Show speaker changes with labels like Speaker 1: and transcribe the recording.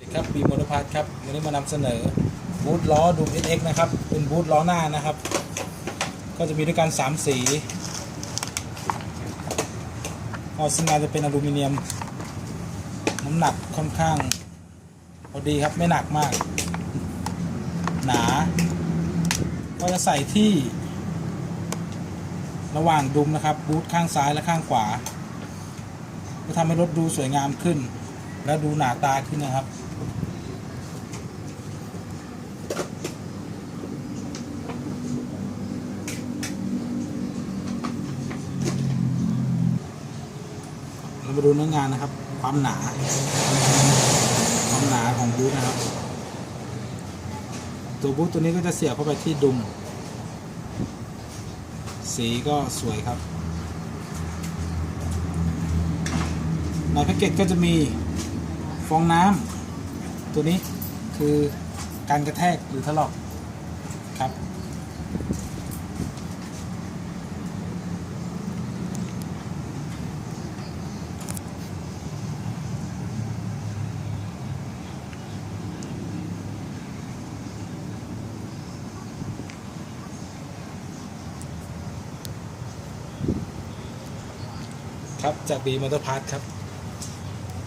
Speaker 1: ดีครับบีมอเตอร์พาร์ทครับวันนี้มานำเสนอบูทล้อดู SX นะครับ เป็นบูทล้อหน้านะครับ ก็จะมีด้วยกัน 3 สีออซึ่งาจะเป็นอลูมิเนียม น้ำหนักค่อนข้างพอดีครับไม่หนักมาก หนา ก็จะใส่ที่ระหว่างดุมนะครับ บูทข้างซ้ายและข้างขวาจะทำให้รถดูสวยงามขึ้น และดูหนาตาขึ้นนะครับ เรามาดูเนื้องานนะครับ ความหนา ความหนาของบูทนะครับ ตัวบูทตัวนี้ก็จะเสียบเข้าไปที่ดุม สีก็สวยครับในแพ็กเกจก็จะมีฟองน้ำ ตัวนี้คือการกระแทกหรือถลอกครับครับจากบีมอเตอร์พาร์ทครับ